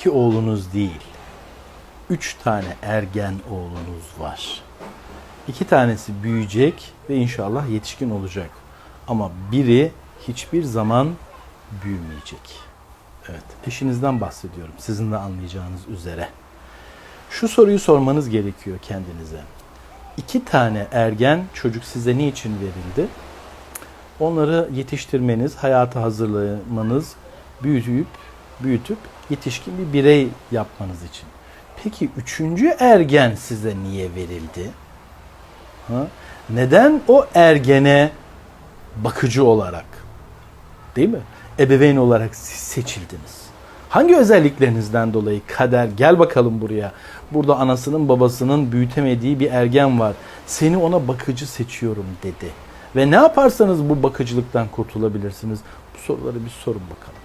iki oğlunuz değil, üç tane ergen oğlunuz var. İki tanesi büyüyecek ve inşallah yetişkin olacak. Ama biri hiçbir zaman büyümeyecek. Evet, eşinizden bahsediyorum sizin de anlayacağınız üzere. Şu soruyu sormanız gerekiyor kendinize. İki tane ergen çocuk size niçin verildi? Onları yetiştirmeniz, hayata hazırlamanız, büyütüp büyütüp yetişkin bir birey yapmanız için. Peki üçüncü ergen size niye verildi? Ha? Neden o ergene bakıcı olarak, değil mi? Ebeveyn olarak siz seçildiniz. Hangi özelliklerinizden dolayı kader gel bakalım buraya. Burada anasının babasının büyütemediği bir ergen var. Seni ona bakıcı seçiyorum dedi. Ve ne yaparsanız bu bakıcılıktan kurtulabilirsiniz. Bu soruları bir sorun bakalım.